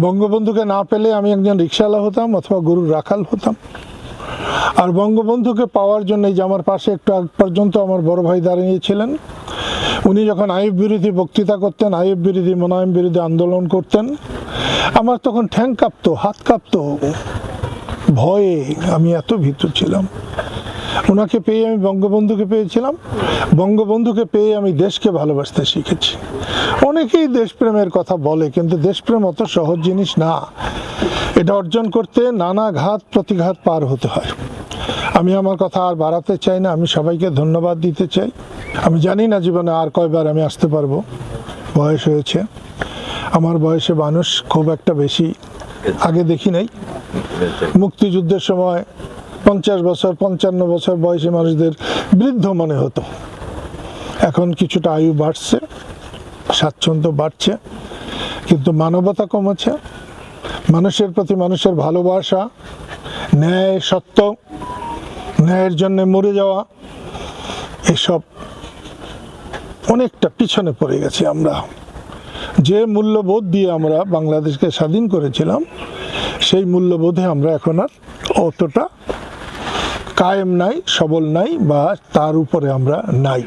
বঙ্গবন্ধুকে না পেলে আমি একজন রিক্সাওয়ালা হতাম অথবা গরুর রাখাল হতাম। আর বঙ্গবন্ধুকে পাওয়ার জন্য যে আমার পাশে একটু আগ পর্যন্ত আমার বড় ভাই দাঁড়িয়েছিলেন উনি যখন আইব বিরোধী বক্তৃতা করতেন আইব বিরোধী মোনায়েম বিরোধী আন্দোলন করতেন, আমার তখন ঠ্যাং কাঁপতো, হাত কাঁপতো। ভয়ে আমি এত ভীতু ছিলাম। ওনাকে পেয়ে আমি বঙ্গবন্ধুকে পেয়েছিলাম। বঙ্গবন্ধুকে পেয়ে আমি দেশকে ভালোবাসতে শিখেছি। অনেকেই দেশপ্রেমের কথা বলে, কিন্তু দেশপ্রেম অত সহজ জিনিস না। এটা অর্জন করতে নানা ঘাত প্রতিঘাত পার হতে হয়। আমি আমার কথা আর বাড়াতে চাই না, আমি সবাইকে ধন্যবাদ দিতে চাই। আমি জানি না জীবনে আর কয়বার আমি আসতে পারব। বয়স হয়েছে। আমার বয়সে মানুষ খুব একটা বেশি আগে দেখি নাই। মুক্তিযুদ্ধের সময় পঞ্চাশ বছর, পঞ্চান্ন বছর বয়সী মানুষদের বৃদ্ধ মনে হতো। এখন কিছুটা আয়ু বাড়ছে, স্বাচ্ছন্দ্য বাড়ছে, কিন্তু মানবতা কমেছে। মানুষের প্রতি মানুষের ভালোবাসা, ন্যায় সত্য, ন্যায়ের জন্য মরে যাওয়া, এসব অনেকটা পিছনে পড়ে গেছি আমরা। যে মূল্যবোধ দিয়ে আমরা বাংলাদেশকে স্বাধীন করেছিলাম, সেই মূল্যবোধে আমরা এখন আর অতটা কায়েম নাই সবল নাই বা তার উপরে আমরা নাই।